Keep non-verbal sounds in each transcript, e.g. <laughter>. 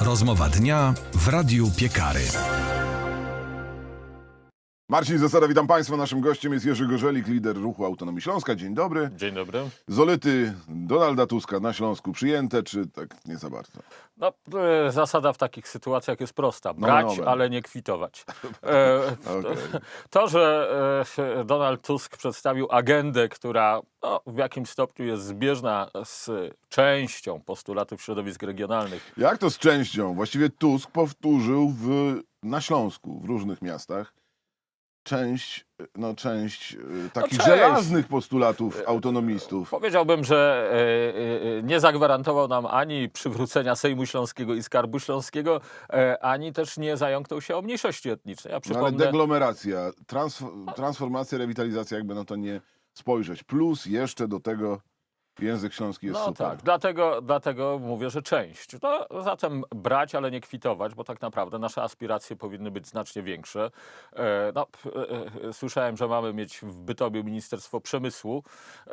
Rozmowa dnia w Radiu Piekary. Marcin Zasada, witam Państwa. Naszym gościem jest Jerzy Gorzelik, lider ruchu Autonomii Śląska. Dzień dobry. Dzień dobry. Zolety Donalda Tuska na Śląsku przyjęte, czy tak nie za bardzo? No, e, zasada w takich sytuacjach jest prosta. No, Brać, dobra. ale nie kwitować. <laughs> E, Okej. To, że e, Donald Tusk przedstawił agendę, która no, w jakimś stopniu jest zbieżna z częścią postulatów środowisk regionalnych, Jak to z częścią? Właściwie Tusk powtórzył w, na Śląsku, w różnych miastach, część, no, część e, takich część. żelaznych postulatów autonomistów. Powiedziałbym, że e, e, nie zagwarantował nam ani przywrócenia Sejmu Śląskiego i Skarbu Śląskiego, e, ani też nie zająknął się o mniejszości etnicznej. Ja No, ale przypomnę, deglomeracja, transf- transformacja, rewitalizacja, jakby na to nie spojrzeć. Plus jeszcze do tego język śląski jest No super. tak, dlatego, dlatego mówię, że część. No, zatem brać, ale nie kwitować, bo tak naprawdę nasze aspiracje powinny być znacznie większe. E, no, p- e, e, słyszałem, że mamy mieć w Bytomiu Ministerstwo Przemysłu. E,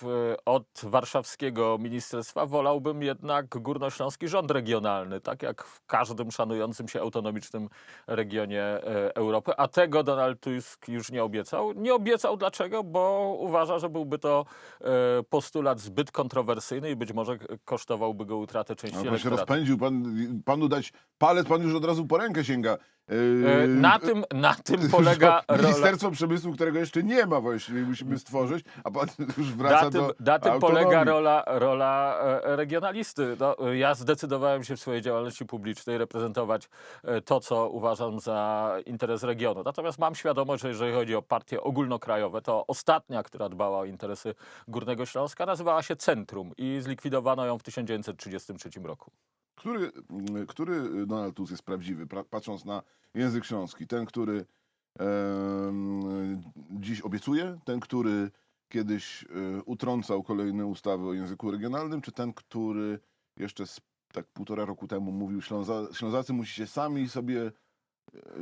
w, od warszawskiego ministerstwa wolałbym jednak górnośląski rząd regionalny, tak jak w każdym szanującym się autonomicznym regionie e, Europy. A tego Donald Tusk już nie obiecał. Nie obiecał dlaczego? Bo uważa, że byłby to e, postulat zbyt kontrowersyjny i być może kosztowałby go utratę części No, pan się elektoratu. rozpędził, pan, panu dać palec, pan już od razu po rękę sięga. E, Yy, Na tym, na tym <laughs> polega rola... Ministerstwo Przemysłu, którego jeszcze nie ma właściwie, musimy stworzyć, a pan <laughs> już wraca Na tym, do na tym autonomii. polega rola, rola e, regionalisty. No, e, ja zdecydowałem się w swojej działalności publicznej reprezentować e, to, co uważam za interes regionu. Natomiast mam świadomość, że jeżeli chodzi o partie ogólnokrajowe, to ostatnia, która dbała o interesy Górnego Śląska, nazywała się Centrum i zlikwidowano ją w 1933 roku. Który, który Donald Tusk jest prawdziwy, pra, patrząc na język śląski? Ten, który dziś obiecuje? Ten, który kiedyś e, utrącał kolejne ustawy o języku regionalnym? Czy ten, który jeszcze z, tak półtora roku temu mówił, Śląza, Ślązacy musicie sami sobie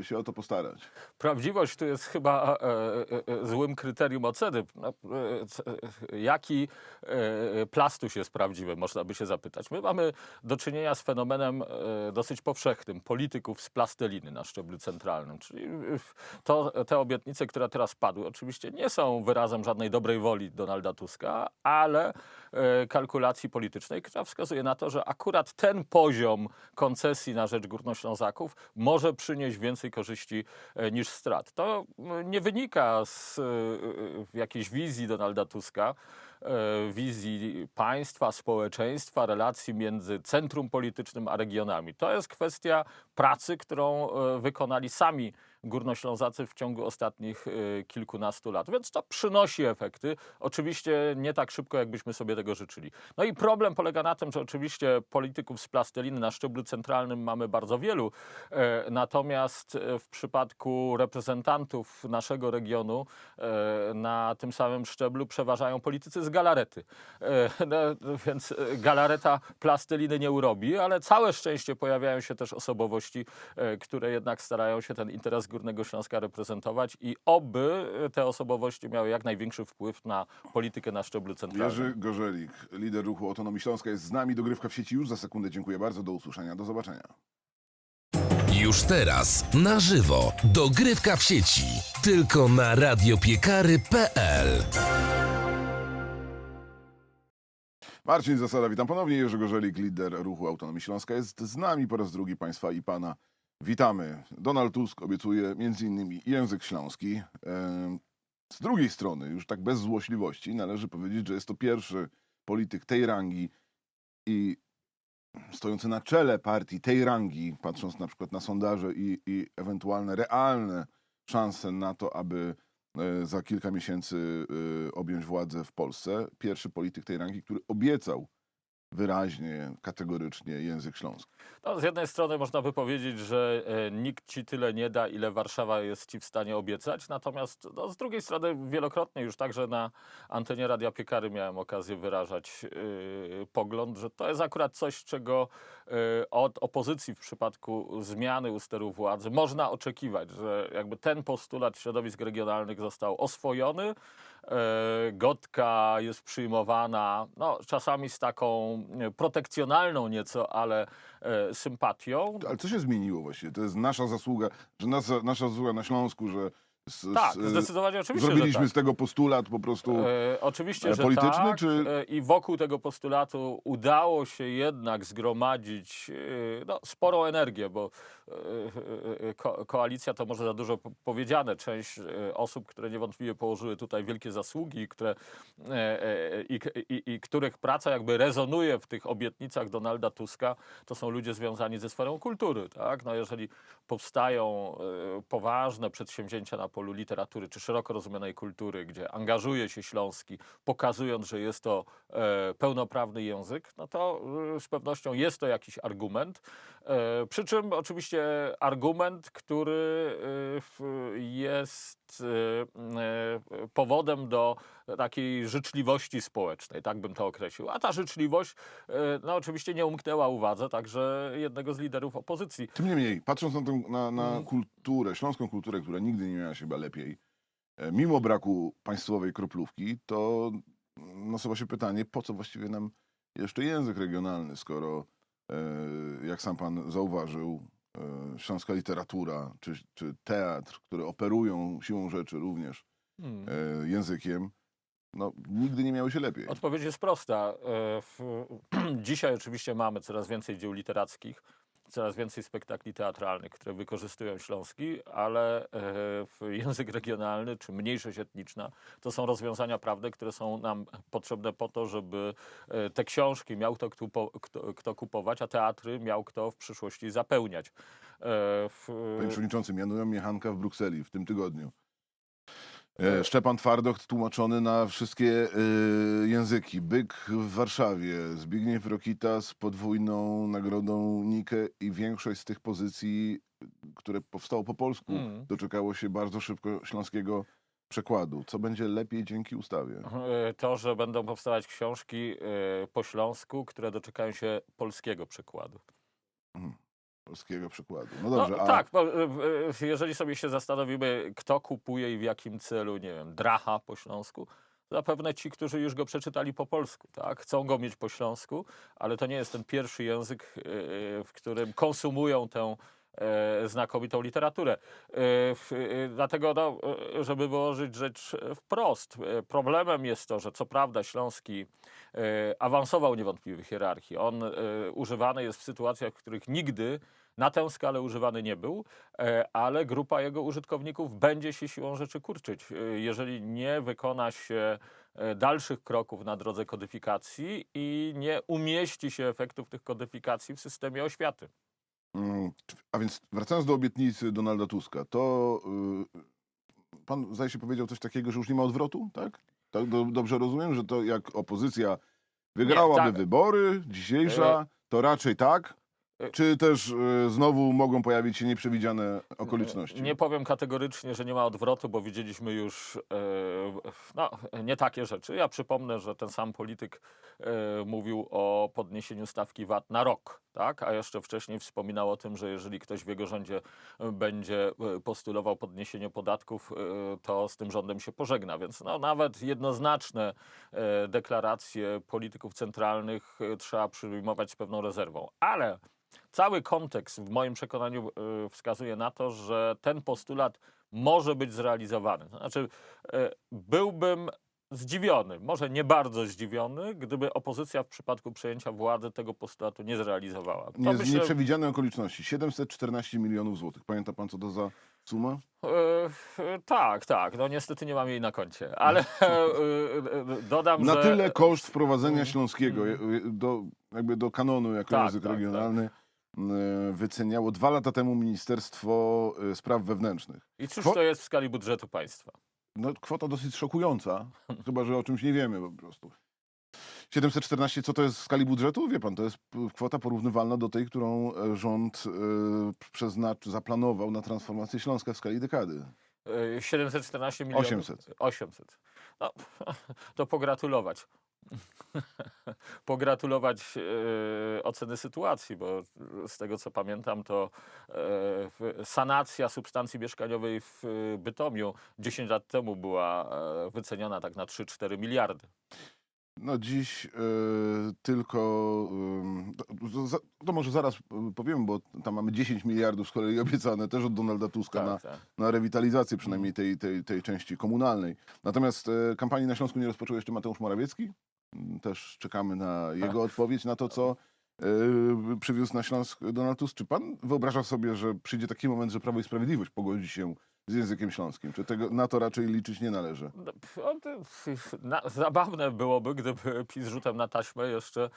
się o to postarać? Prawdziwość tu jest chyba e, e, e, złym kryterium oceny. No, e, e, jaki e, plastuś jest prawdziwy, można by się zapytać. My mamy do czynienia z fenomenem e, dosyć powszechnym polityków z plasteliny na szczeblu centralnym. Czyli e, to, te obietnice, które teraz padły, oczywiście nie są wyrazem żadnej dobrej woli Donalda Tuska, ale e, kalkulacji politycznej, która wskazuje na to, że akurat ten poziom koncesji na rzecz Górnoślązaków może przynieść więcej korzyści e, niż strat. To m, nie wynika z e, jakiejś wizji Donalda Tuska, e, wizji państwa, społeczeństwa, relacji między centrum politycznym a regionami. To jest kwestia pracy, którą wykonali sami Górnoślązacy w ciągu ostatnich e, kilkunastu lat. Więc to przynosi efekty. Oczywiście nie tak szybko, jakbyśmy sobie tego życzyli. No i problem polega na tym, że oczywiście polityków z plasteliny na szczeblu centralnym mamy bardzo wielu, e, natomiast e, w przypadku reprezentantów naszego regionu e, na tym samym szczeblu przeważają politycy z galarety. <laughs> No, więc galareta plasteliny nie urobi, ale całe szczęście pojawiają się też osobowości, które jednak starają się ten interes Górnego Śląska reprezentować i oby te osobowości miały jak największy wpływ na politykę na szczeblu centralnym. Jerzy Gorzelik, lider ruchu Autonomii Śląska jest z nami. Dogrywka w sieci już za sekundę. Dziękuję bardzo. Do usłyszenia. Do zobaczenia. Już teraz na żywo. Dogrywka w sieci. Tylko na radiopiekary.pl. Marcin Zasada, witam ponownie. Jerzy Gorzelik, lider ruchu Autonomii Śląska jest z nami po raz drugi. Państwa i Pana witamy. Donald Tusk obiecuje innymi język śląski. Em, Z drugiej strony, już tak bez złośliwości, należy powiedzieć, że jest to pierwszy polityk tej rangi i stojący na czele partii tej rangi, patrząc na przykład na sondaże i, i ewentualne realne szanse na to, aby e, za kilka miesięcy e, objąć władzę w Polsce. Pierwszy polityk tej rangi, który obiecał wyraźnie, kategorycznie język śląski. No, z jednej strony można by powiedzieć, że e, nikt ci tyle nie da, ile Warszawa jest ci w stanie obiecać, natomiast no, z drugiej strony wielokrotnie już także na antenie Radia Piekary miałem okazję wyrażać e, pogląd, że to jest akurat coś, czego e, od opozycji w przypadku zmiany u steru władzy można oczekiwać, że jakby ten postulat środowisk regionalnych został oswojony, Gotka jest przyjmowana no, czasami z taką e, protekcjonalną nieco, ale e, sympatią. Ale co się zmieniło właściwie? To jest nasza zasługa, że nasza, nasza zasługa na Śląsku, że z, Tak, z, zdecydowanie oczywiście, zrobiliśmy tak. z tego postulat po prostu... E, oczywiście, e, że polityczny, tak. czy- E, I wokół tego postulatu udało się jednak zgromadzić e, no, sporą energię, bo e, e, e, ko koalicja to może za dużo po- powiedziane. Część e, osób, które niewątpliwie położyły tutaj wielkie zasługi, które, e, e, i, i, i których praca jakby rezonuje w tych obietnicach Donalda Tuska, to są ludzie związani ze sferą kultury. Tak? No, jeżeli powstają e, poważne przedsięwzięcia na polu literatury czy szeroko rozumianej kultury, gdzie angażuje się Śląski, pokazując, że jest to e, pełnoprawny język, no to e, z pewnością jest to jakiś argument. E, przy czym oczywiście argument, który e, jest e, e, powodem do takiej życzliwości społecznej, tak bym to określił. A ta życzliwość e, no, oczywiście nie umknęła uwadze także jednego z liderów opozycji. Tym niemniej, patrząc na, tę, na, na Mhm. kulturę, śląską kulturę, która nigdy nie miała się chyba lepiej, e, mimo braku państwowej kroplówki, to nasuwa się pytanie, po co właściwie nam jeszcze język regionalny, skoro, e, jak sam pan zauważył, e, śląska literatura, czy, czy teatr, które operują siłą rzeczy również Hmm. językiem, no, nigdy nie miały się lepiej. Odpowiedź jest prosta. <clears throat> Dzisiaj oczywiście mamy coraz więcej dzieł literackich, coraz więcej spektakli teatralnych, które wykorzystują śląski, ale e, język regionalny czy mniejszość etniczna to są rozwiązania prawne, które są nam potrzebne po to, żeby e, te książki miał kto, kto, kto kupować, a teatry miał kto w przyszłości zapełniać. E, w- Panie Przewodniczący, mianują mnie Hanka w Brukseli w tym tygodniu. E, Szczepan Twardoch tłumaczony na wszystkie e, języki. Byk w Warszawie, Zbigniew Rokita z podwójną nagrodą Nike i większość z tych pozycji, które powstało po polsku, Mm. doczekało się bardzo szybko śląskiego przekładu. Co będzie lepiej dzięki ustawie? E, To, że będą powstawać książki po śląsku, które doczekają się polskiego przekładu. Polskiego przekładu. No dobrze, no, a Tak, bo, e, e, jeżeli sobie się zastanowimy, kto kupuje i w jakim celu, nie wiem, dracha po śląsku, zapewne ci, którzy już go przeczytali po polsku, tak? Chcą go mieć po śląsku, ale to nie jest ten pierwszy język, e, w którym konsumują tę znakomitą literaturę. E, e, Dlatego, no, e, żeby wyłożyć rzecz wprost, e, problemem jest to, że co prawda śląski e, awansował niewątpliwie w hierarchii. On e, używany jest w sytuacjach, w których nigdy na tę skalę używany nie był, e, ale grupa jego użytkowników będzie się siłą rzeczy kurczyć, e, jeżeli nie wykona się e, dalszych kroków na drodze kodyfikacji i nie umieści się efektów tych kodyfikacji w systemie oświaty. Mm, A więc wracając do obietnicy Donalda Tuska, to y, pan zdaje się powiedział coś takiego, że już nie ma odwrotu, tak? tak do, dobrze rozumiem, że to jak opozycja wygrałaby tak. wybory dzisiejsza, to raczej tak? E, Czy też y, znowu mogą pojawić się nieprzewidziane okoliczności? Nie powiem kategorycznie, że nie ma odwrotu, bo widzieliśmy już e, no, nie takie rzeczy. Ja przypomnę, że ten sam polityk e, mówił o podniesieniu stawki VAT na rok, tak? a jeszcze wcześniej wspominał o tym, że jeżeli ktoś w jego rządzie e, będzie postulował podniesienie podatków, e, to z tym rządem się pożegna. Więc no, nawet jednoznaczne e, deklaracje polityków centralnych e, trzeba przyjmować z pewną rezerwą. Ale cały kontekst w moim przekonaniu e, wskazuje na to, że ten postulat może być zrealizowany. To Znaczy, e, byłbym zdziwiony, może nie bardzo zdziwiony, gdyby opozycja w przypadku przejęcia władzy tego postulatu nie zrealizowała. To Nie, myślę, Nieprzewidziane okoliczności. 714 milionów złotych. Pamięta pan, co to za suma? E, tak, tak. No niestety nie mam jej na koncie, ale <laughs> dodam, Na że... tyle koszt wprowadzenia Mm, śląskiego y, y, do, jakby do kanonu jako Tak, język tak, tak. regionalny y, wyceniało dwa lata temu Ministerstwo y, Spraw Wewnętrznych. I cóż Kwo- to jest w skali budżetu państwa? No, kwota dosyć szokująca, chyba że o czymś nie wiemy po prostu. 714, co to jest w skali budżetu? Wie pan, to jest kwota porównywalna do tej, którą e, rząd przeznaczy, zaplanował na transformację Śląska w skali dekady. E, 714 milionów. 800. 800. No, <laughs> to pogratulować. <laughs> pogratulować e, oceny sytuacji, bo z tego co pamiętam, to e, sanacja substancji mieszkaniowej w e, Bytomiu 10 lat temu była e, wyceniona tak na 3-4 miliardy. No dziś tylko, to, to, może zaraz powiem, bo tam mamy 10 miliardów z kolei obiecane też od Donalda Tuska na, Tak, tak. na rewitalizację przynajmniej tej, tej, tej części komunalnej. Natomiast e, kampanii na Śląsku nie rozpoczął jeszcze Mateusz Morawiecki. Mm, Też czekamy na jego odpowiedź na to, co e, przywiózł na Śląsk Donald Tusk. Czy pan wyobraża sobie, że przyjdzie taki moment, że Prawo i Sprawiedliwość pogodzi się z językiem śląskim? Czy tego, na to raczej liczyć nie należy? No, na, zabawne byłoby, gdyby PiS rzutem na taśmę jeszcze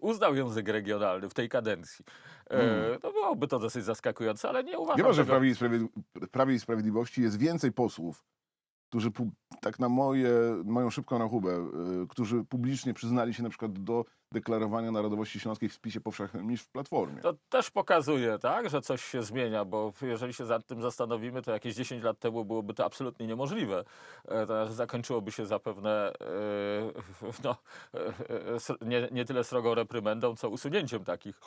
uznał język regionalny w tej kadencji. E, Hmm. No byłoby to dosyć zaskakujące, ale nie uważam Wiem, że w Prawie i Sprawiedliwości jest więcej posłów, którzy tak na moje, moją szybką rachubę, y, którzy publicznie przyznali się na przykład do deklarowania narodowości śląskiej w spisie powszechnym niż w Platformie. To też pokazuje, tak, że coś się zmienia, bo jeżeli się nad tym zastanowimy, to jakieś 10 lat temu byłoby to absolutnie niemożliwe. E, To znaczy zakończyłoby się zapewne e, no, e, nie, nie tyle srogą reprymendą, co usunięciem takich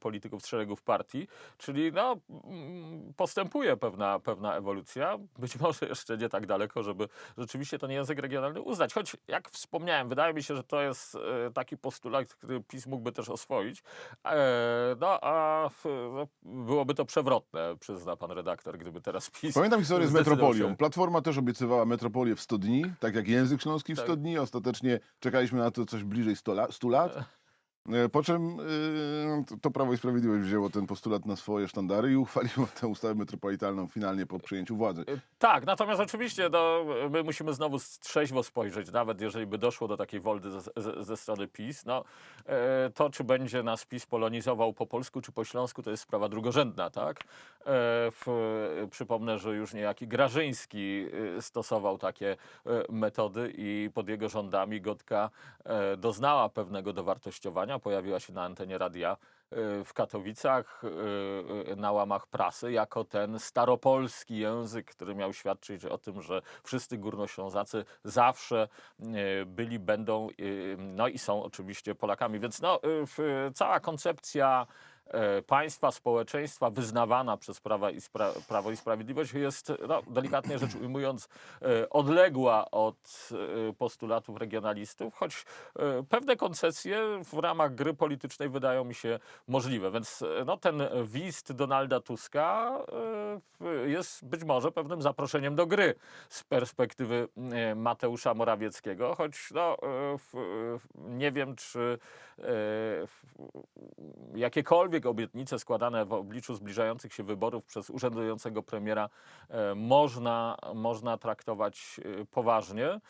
polityków z szeregów partii. Czyli no, mm, postępuje pewna, pewna ewolucja. Być <laughs> może jeszcze nie tak daleko, żeby rzeczywiście ten język regionalny uznać. Choć, jak wspomniałem, wydaje mi się, że to jest e, taki postulat, który PiS mógłby też oswoić. E, No a no, byłoby to przewrotne, przyzna pan redaktor, gdyby teraz PiS. Pamiętam historię z metropolią. Platforma też obiecywała metropolię w 100 dni, tak jak język śląski w Tak. 100 dni. Ostatecznie czekaliśmy na to coś bliżej 100 lat. 100 lat. <laughs> E, Po czym y, to- Prawo i Sprawiedliwość wzięło ten postulat na swoje sztandary i uchwaliło tę ustawę metropolitalną finalnie po przejęciu władzy. Tak, natomiast oczywiście no, my musimy znowu trzeźwo spojrzeć, nawet jeżeli by doszło do takiej woldy ze, ze, strony PiS, no, e, to czy będzie nas PiS polonizował po polsku czy po śląsku, to jest sprawa drugorzędna, tak? E, w, przypomnę, że już niejaki Grażyński e, stosował takie e, metody i pod jego rządami Gotka e, doznała pewnego dowartościowania, pojawiła się na antenie radia e, w Katowicach e, e, na łamach prasy jako ten staropolski język, który miał świadczyć o tym, że wszyscy górnoślązacy zawsze byli, będą, no i są oczywiście Polakami. Więc no, cała koncepcja państwa, społeczeństwa wyznawana przez Prawa i Spra- Prawo i Sprawiedliwość jest, no, delikatnie rzecz ujmując, e, odległa od e, postulatów regionalistów, choć e, pewne koncesje w ramach gry politycznej wydają mi się możliwe. Więc e, no, ten wist Donalda Tuska e, jest być może pewnym zaproszeniem do gry z perspektywy e, Mateusza Morawieckiego, choć no, e, nie wiem, czy e, w- jakiekolwiek obietnice składane w obliczu zbliżających się wyborów przez urzędującego premiera e, można, można traktować e, poważnie.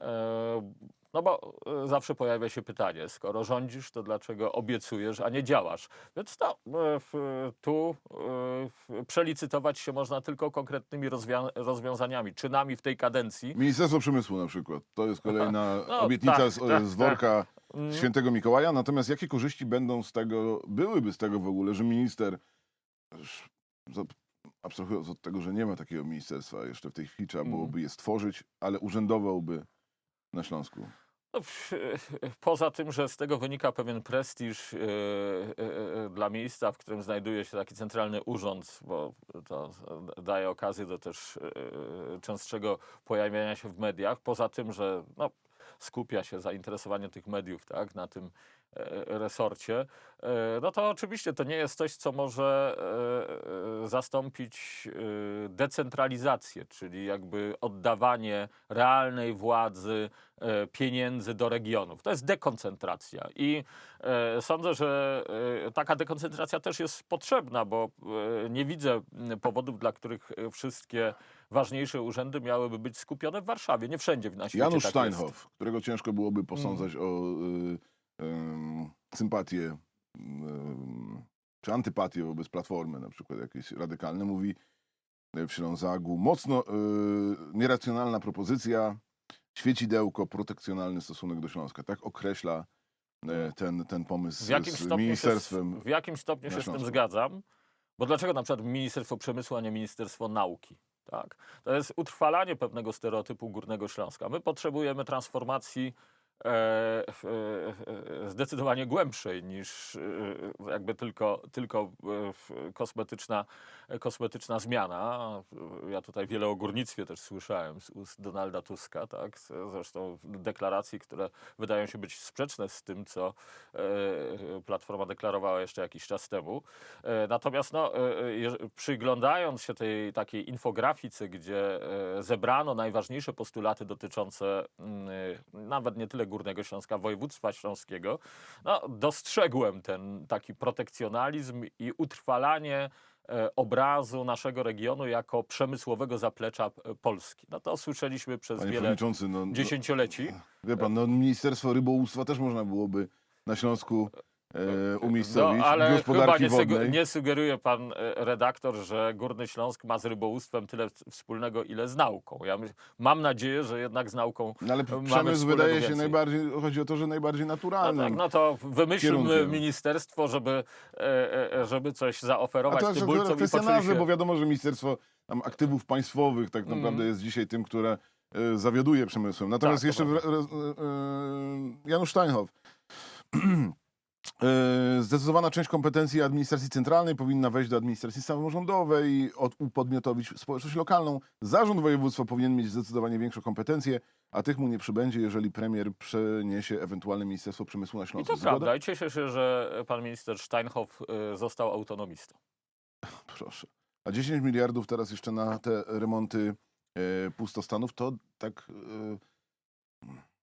E, No bo zawsze pojawia się pytanie, skoro rządzisz, to dlaczego obiecujesz, a nie działasz? Więc w- tu przelicytować się można tylko konkretnymi rozwiązaniami, czynami w tej kadencji. Ministerstwo Przemysłu na przykład. To jest kolejna <laughs> No, obietnica tak, z, tak, z tak. worka Mm. Świętego Mikołaja. Natomiast jakie korzyści będą z tego, byłyby z tego w ogóle, że minister, abstrahując od tego, że nie ma takiego ministerstwa jeszcze w tej chwili, trzeba Mm. byłoby je stworzyć, ale urzędowałby na Śląsku. No, <laughs> poza tym, że z tego wynika pewien prestiż e, e, dla miejsca, w którym znajduje się taki centralny urząd, bo to daje okazję do też e, częstszego pojawiania się w mediach. Poza tym, że no, skupia się zainteresowanie tych mediów tak, na tym e, resorcie, e, no to oczywiście to nie jest coś, co może e, e, zastąpić e, decentralizację, czyli jakby oddawanie realnej władzy, e, pieniędzy do regionów. To jest dekoncentracja i e, sądzę, że e, taka dekoncentracja też jest potrzebna, bo e, nie widzę powodów, dla których e, wszystkie ważniejsze urzędy miałyby być skupione w Warszawie. Nie wszędzie na świecie Janusz tak Steinhoff, którego ciężko byłoby Mm. posądzać o y, ym, sympatię ym, czy antypatię wobec Platformy, na przykład jakieś radykalne, mówi y, w Ślązagu, mocno y, nieracjonalna propozycja, świecidełko, protekcjonalny stosunek do Śląska. Tak określa y, ten, ten pomysł W jakim z stopniu, się, ministerstwem. w jakim stopniu się z tym zgadzam? Bo dlaczego na przykład Ministerstwo Przemysłu, a nie Ministerstwo Nauki? Tak? To jest utrwalanie pewnego stereotypu Górnego Śląska. My potrzebujemy transformacji zdecydowanie głębszej niż e, jakby tylko, tylko e, kosmetyczna, kosmetyczna zmiana. Ja tutaj wiele o górnictwie też słyszałem z ust Donalda Tuska, tak? zresztą deklaracji, które wydają się być sprzeczne z tym, co e, Platforma deklarowała jeszcze jakiś czas temu. E, Natomiast no, e, e, przyglądając się tej takiej infografice, gdzie e, zebrano najważniejsze postulaty dotyczące mm, e, nawet nie tyle Górnego Śląska, województwa śląskiego, no, dostrzegłem ten taki protekcjonalizm i utrwalanie e, obrazu naszego regionu jako przemysłowego zaplecza e, Polski. No to słyszeliśmy przez Panie wiele no, no, dziesięcioleci. wie pan, no, Ministerstwo Rybołówstwa też można byłoby na Śląsku e, umiejscowić, No, ale chyba nie, nie sugeruje pan e, redaktor, że Górny Śląsk ma z rybołówstwem tyle wspólnego, ile z nauką. Ja mam nadzieję, że jednak z nauką No, ale przemysł wydaje się więcej. najbardziej, chodzi o to, że najbardziej No, naturalnym. tak, no to wymyślmy kierunkiem. ministerstwo, żeby, e, żeby coś A zaoferować to jest tybulcom i poczuli nazwy, się... bo wiadomo, że Ministerstwo tam, Aktywów Państwowych tak Mhm. naprawdę jest dzisiaj tym, które e, zawiaduje przemysłem. Natomiast Tak, to jeszcze w, e, e, Janusz Steinhoff. <clears throat> E, Zdecydowana część kompetencji administracji centralnej powinna wejść do administracji samorządowej i od, upodmiotowić społeczność lokalną. Zarząd województwa powinien mieć zdecydowanie większe kompetencje, a tych mu nie przybędzie, jeżeli premier przeniesie ewentualne Ministerstwo Przemysłu na I Śląsk. to Zgoda? prawda. I cieszę się, że pan minister Steinhoff e, został autonomistą. <laughs> Proszę. A 10 miliardów teraz jeszcze na te remonty e, pustostanów, to tak e,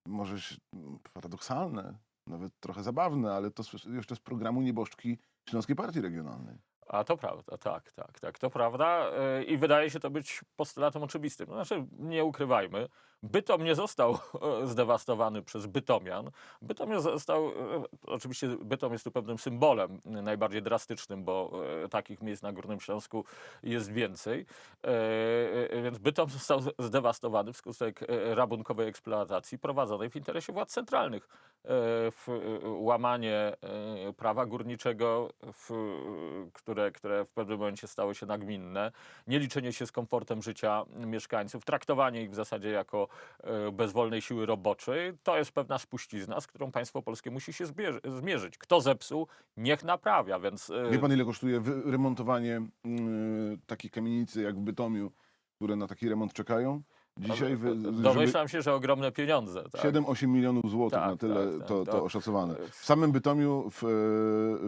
może się, m, paradoksalne, nawet trochę zabawne, ale to jeszcze z programu nieboszczki Śląskiej Partii Regionalnej. A to prawda, tak, tak, tak, to prawda. e, I wydaje się to być postulatem oczywistym. Znaczy, nie ukrywajmy, Bytom nie został e, zdewastowany przez Bytomian. Bytom został, e, oczywiście Bytom jest tu pewnym symbolem najbardziej drastycznym, bo e, takich miejsc na Górnym Śląsku jest więcej. Więc Bytom został zdewastowany wskutek rabunkowej eksploatacji prowadzonej w interesie władz centralnych. W łamanie prawa górniczego, w, które, które w pewnym momencie stało się nagminne, nieliczenie się z komfortem życia mieszkańców, traktowanie ich w zasadzie jako e, bezwolnej siły roboczej, to jest pewna spuścizna, z którą państwo polskie musi się zmierzyć. Kto zepsuł, niech naprawia, więc... e, Wie pan, ile kosztuje remontowanie mm, takiej kamienicy jak w Bytomiu, które na taki remont czekają? Dzisiaj, wy- Domyślam się, że ogromne pieniądze. Tak? 7-8 milionów złotych, Tak, na tyle tak, tak, to, to- to oszacowane. e, W samym Bytomiu, w,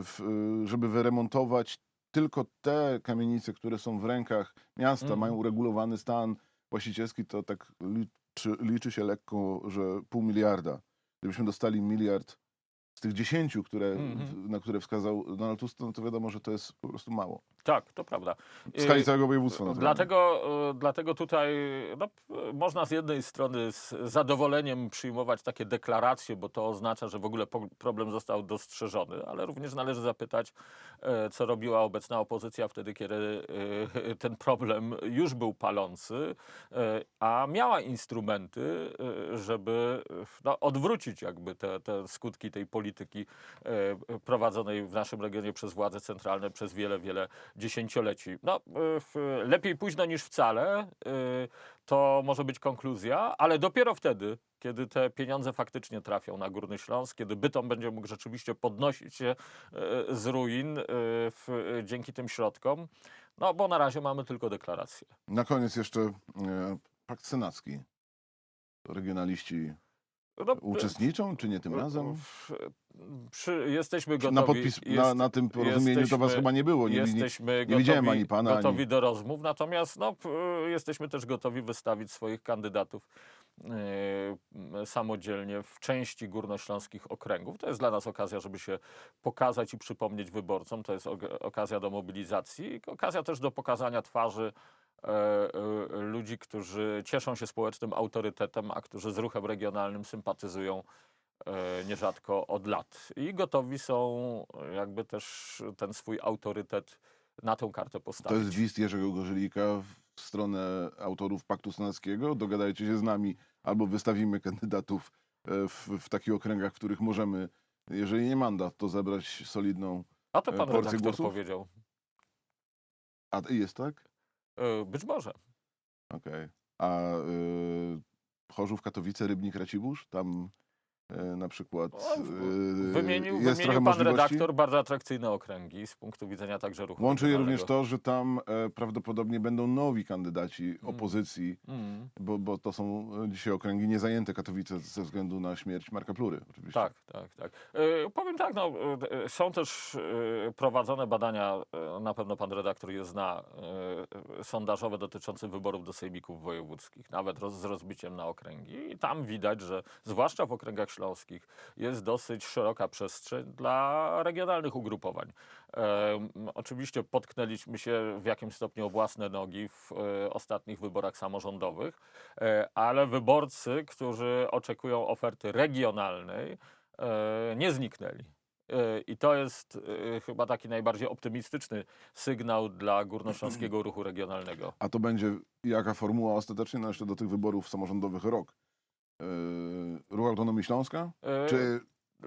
w, żeby wyremontować tylko te kamienice, które są w rękach miasta, Mhm. mają uregulowany stan właścicielski, to tak liczy, liczy się lekko, że pół miliarda. Gdybyśmy dostali miliard z tych dziesięciu, które, Mhm. na które wskazał Donald Tusk, no to wiadomo, że to jest po prostu mało. Tak, to prawda. W skali E, całego województwa. naturalnie. Dlatego, e, dlatego tutaj no, można z jednej strony z zadowoleniem przyjmować takie deklaracje, bo to oznacza, że w ogóle problem został dostrzeżony, ale również należy zapytać, e, co robiła obecna opozycja wtedy, kiedy e, ten problem już był palący, e, a miała instrumenty, żeby no, odwrócić jakby te, te skutki tej polityki prowadzonej w naszym regionie przez władze centralne przez wiele, wiele dziesięcioleci. No, y, lepiej późno niż wcale, y, to może być konkluzja, ale dopiero wtedy, kiedy te pieniądze faktycznie trafią na Górny Śląsk, kiedy Bytom będzie mógł rzeczywiście podnosić się y, z ruin dzięki tym środkom, no bo na razie mamy tylko deklaracje. Na koniec jeszcze pakt senacki. Regionaliści No, uczestniczą, czy nie tym razem? Przy, jesteśmy gotowi. na podpis, na, jest- na tym porozumieniu to was chyba nie było. Nie, nie, jesteśmy nie widziałem gotowi, ani pana, gotowi ani- do rozmów, natomiast no, jesteśmy też gotowi wystawić swoich kandydatów e, samodzielnie w części górnośląskich okręgów. To jest dla nas okazja, żeby się pokazać i przypomnieć wyborcom. To jest okazja do mobilizacji, i okazja też do pokazania twarzy ludzi, którzy cieszą się społecznym autorytetem, a którzy z ruchem regionalnym sympatyzują e, nierzadko od lat. I gotowi są e, jakby też ten swój autorytet na tą kartę To postawić. jest list Jerzego Gorzelika w stronę autorów Paktu Senackiego. Dogadajcie się z nami albo wystawimy kandydatów e, w, w takich okręgach, w których możemy, jeżeli nie mandat, to zebrać solidną... A to e, pan porcję redaktor głosów? powiedział. A jest tak? E, Być może. Okej. A y, Chorzów, Katowice, Rybnik, Racibórz? Tam na przykład e, Wymienił, jest wymienił pan redaktor bardzo atrakcyjne okręgi z punktu widzenia także ruchu Łączy je również to, że tam e, prawdopodobnie będą nowi kandydaci Mm. opozycji, Mm, bo, bo to są e, dzisiaj okręgi niezajęte Katowice ze względu na śmierć Marka Plury. Oczywiście. tak, tak, tak. E, powiem tak, no, e, są też e, prowadzone badania, e, na pewno pan redaktor je zna, e, e, sondażowe dotyczące wyborów do sejmików wojewódzkich, nawet roz, z rozbiciem na okręgi. I tam widać, że zwłaszcza w okręgach śląskich jest dosyć szeroka przestrzeń dla regionalnych ugrupowań. E, oczywiście potknęliśmy się w jakimś stopniu o własne nogi w e, ostatnich wyborach samorządowych, e, ale wyborcy, którzy oczekują oferty regionalnej, e, nie zniknęli. E, I to jest e, chyba taki najbardziej optymistyczny sygnał dla górnośląskiego ruchu regionalnego. A to będzie jaka formuła ostatecznie no jeszcze do tych wyborów samorządowych rok? E, Ruch Autonomii Śląska? E, Czy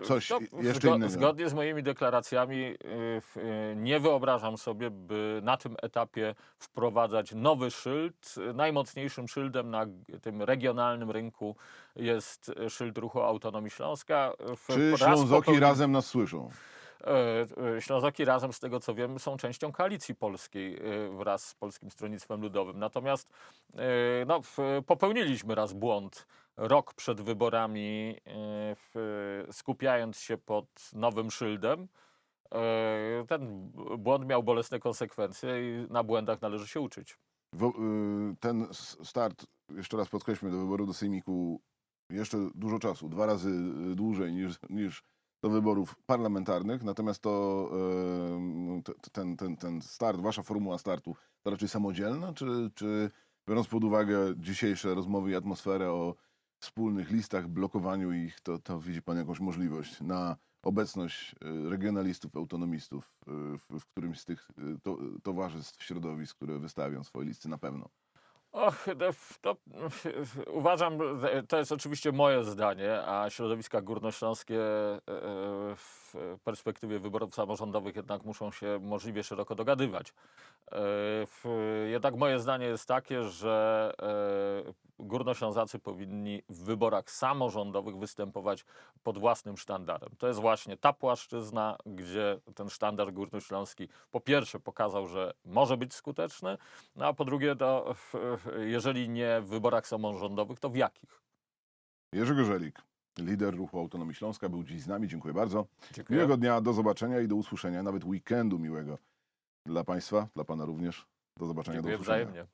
coś to jeszcze zgo- innego? Zgodnie z moimi deklaracjami y, w- y, nie wyobrażam sobie, by na tym etapie wprowadzać nowy szyld. Najmocniejszym szyldem na tym regionalnym rynku jest szyld ruchu Autonomii Śląska. W- Czy Ślązoki popełni- razem nas słyszą? Ślązoki razem, z tego co wiem, są częścią koalicji polskiej wraz z Polskim Stronnictwem Ludowym. Natomiast no, popełniliśmy raz błąd rok przed wyborami, e, skupiając się pod nowym szyldem. E, Ten błąd miał bolesne konsekwencje i na błędach należy się uczyć. Y, ten start, jeszcze raz podkreślmy, do wyboru do Sejmiku jeszcze dużo czasu, dwa razy y, dłużej niż, niż do wyborów parlamentarnych, natomiast to ten, ten, ten start, wasza formuła startu, to raczej samodzielna, czy, czy biorąc pod uwagę dzisiejsze rozmowy i atmosferę o wspólnych listach, blokowaniu ich, to, to widzi pan jakąś możliwość na obecność y, regionalistów, autonomistów y, w, w którymś z tych y, to, towarzystw, środowisk, które wystawią swoje listy na pewno. Och, to, uważam, to jest oczywiście moje zdanie, a środowiska górnośląskie e, e, w perspektywie wyborów samorządowych jednak muszą się możliwie szeroko dogadywać. E, Jednak moje zdanie jest takie, że górnoślązacy powinni w wyborach samorządowych występować pod własnym sztandarem. To jest właśnie ta płaszczyzna, gdzie ten sztandar górnośląski po pierwsze pokazał, że może być skuteczny, no a po drugie, to jeżeli nie w wyborach samorządowych, to w jakich? Jerzy Gorzelik, lider ruchu Autonomii Śląska, był dziś z nami. Dziękuję bardzo. Dziękuję. Miłego dnia, do zobaczenia i do usłyszenia, nawet weekendu miłego dla Państwa, dla Pana również. Do zobaczenia, Dziękuję do usłyszenia. wzajemnie.